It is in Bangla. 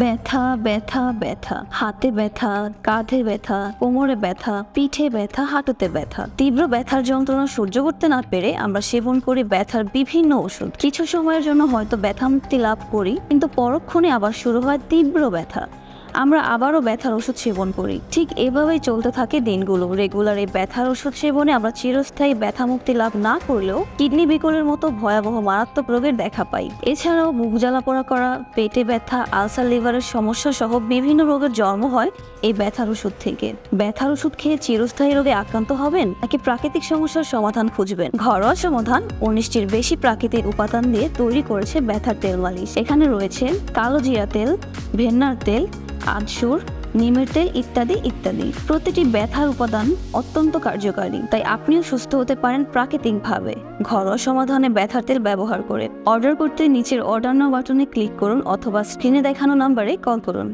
ব্যথা ব্যথা ব্যথা। হাতে ব্যথা, কাঁধে ব্যথা, কোমরে ব্যথা, পিঠে ব্যথা, হাঁটুতে ব্যথা। তীব্র ব্যথার যন্ত্রণা সহ্য করতে না পেরে আমরা সেবন করি ব্যথার বিভিন্ন ওষুধ। কিছু সময়ের জন্য হয়তো ব্যথা মুক্তি লাভ করি, কিন্তু পরক্ষণে আবার শুরু হয় তীব্র ব্যথা। আমরা আবারও ব্যথার ওষুধ সেবন করি। ঠিক এভাবেই চলতে থাকে দিনগুলো। রেগুলার এই ব্যথার ওষুধ সেবনে আমরা চিরস্থায়ী ব্যথা মুক্তি লাভ না করলেও কিডনি বিকলের মতো ভয়াবহ মারাত্মক রোগের দেখা পাই। এছাড়াও বুক জ্বালা পোড়া করা, পেটে ব্যথা, আলসার, লিভারের সমস্যা সহ বিভিন্ন রোগের জন্ম হয় এই ব্যথার ওষুধ থেকে। ব্যথার ওষুধ খেয়ে চিরস্থায়ী রোগে আক্রান্ত হবেন নাকি প্রাকৃতিক সমস্যার সমাধান খুঁজবেন? ঘরোয়া সমাধান উনিশটির বেশি প্রাকৃতিক উপাদান দিয়ে তৈরি করেছে ব্যথার তেল মালিশ এখানে রয়েছে কালো জিরা তেল, ভেন্নার তেল আদসুর নিমের তেল ইত্যাদি ইত্যাদি। প্রতিটি ব্যথার উপাদান অত্যন্ত কার্যকারী, তাই আপনিও সুস্থ হতে পারেন প্রাকৃতিকভাবে। ঘরোয়া সমাধানে ব্যথার তেল ব্যবহার করে অর্ডার করতে নিচের অর্ডার নাও বাটনে ক্লিক করুন অথবা স্ক্রিনে দেখানো নাম্বারে কল করুন।